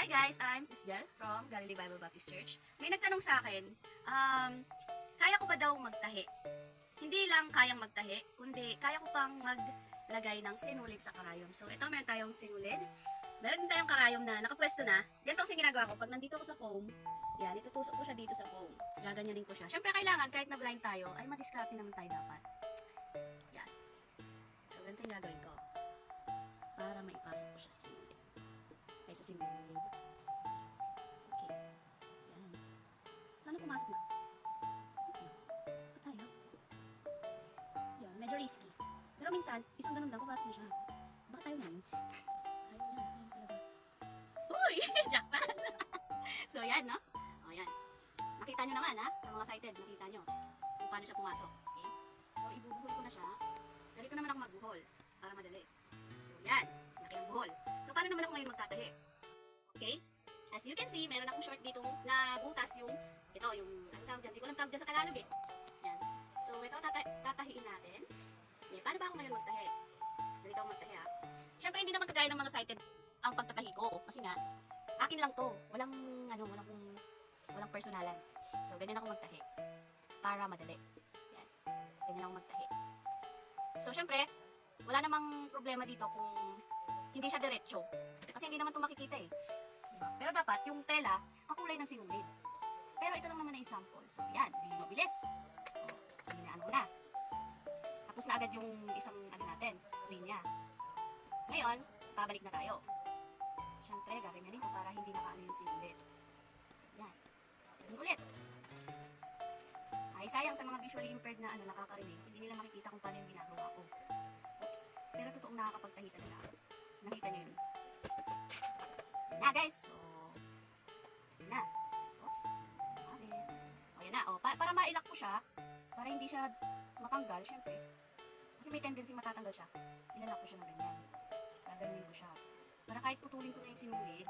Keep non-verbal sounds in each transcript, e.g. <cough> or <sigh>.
Hi guys, I'm Sis Jel from Galilee Bible Baptist Church. May nagtanong sa akin, um, kaya ko ba daw magtahi? Hindi lang kayang magtahi, kundi kaya ko pang maglagay ng sinulid sa karayom. So ito, meron tayong sinulid. Meron din tayong karayom na nakapwesto na. Ganito kasi ginagawa ko. Pag nandito ako sa foam, yan, itutusok ko siya dito sa foam. Gaganyanin ko siya. Siyempre kailangan, kahit na blind tayo, ay madiskarte naman tayo dapat. Yan. So ganito yung gagawin ko. Sa sinulid. Okay. Yan. Sana pumasok na? Ano tayo? Yan, medyo risky. Pero minsan, isang ganun lang, pumasok na siya. Baka tayo <laughs> na yun. Ayaw na, talaga. Uy! <laughs> Jackpot! <laughs> so, yan, no? O, yan. Nakita nyo naman, ha? Sa mga sighted, nakita nyo kung paano siya pumasok. As you can see, meron akong short dito na butas yung, ito, yung, ano tawag dyan? Hindi ko lang tawag dyan sa Tagalog eh. Yan. So, ito, tata tatahiin natin. Okay, paano ba ako ngayon magtahi? Ganito ako magtahi ha. Siyempre, hindi naman kagaya ng mga sighted ang pagtatahi ko. Kasi nga, akin lang to. Walang, ano, walang, walang personalan. So, ganyan ako magtahi. Para madali. Yan. Ganyan ako magtahi. So, syempre, wala namang problema dito kung hindi siya diretso. Kasi hindi naman ito makikita eh. Diba? Pero dapat, yung tela, kakulay ng sinulid. Pero ito lang naman na sample. So, yan. Di mabilis. O, Hinaan ko na. Tapos na agad yung isang, ano natin, linya. Ngayon, babalik na tayo. Siyempre, gaganyanin ko para hindi nakaano yung sinulid. So, yan. Ganun ulit. Ay, sayang sa mga visually impaired na ano, nakakarinig, hindi nila makikita kung paano yung ginagawa ko. Oops. Pero totoong nakakapagtahi talaga ako. Nakita niyo yun. Yun na guys. So, yun na. Oops. Sorry. O yan na. O, pa- para mailak ko siya, para hindi siya matanggal, syempre. Kasi may tendency matatanggal siya. Ilalak ko siya ng ganyan. Gaganunin ko siya. Para kahit putulin ko na yung sinulid,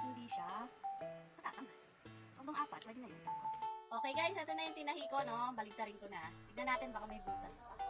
hindi siya matatanggal. Hanggang apat, pwede na yun tapos. Okay guys, ito na yung tinahi ko, no? Baligtarin ko na. Tignan natin, baka may butas pa.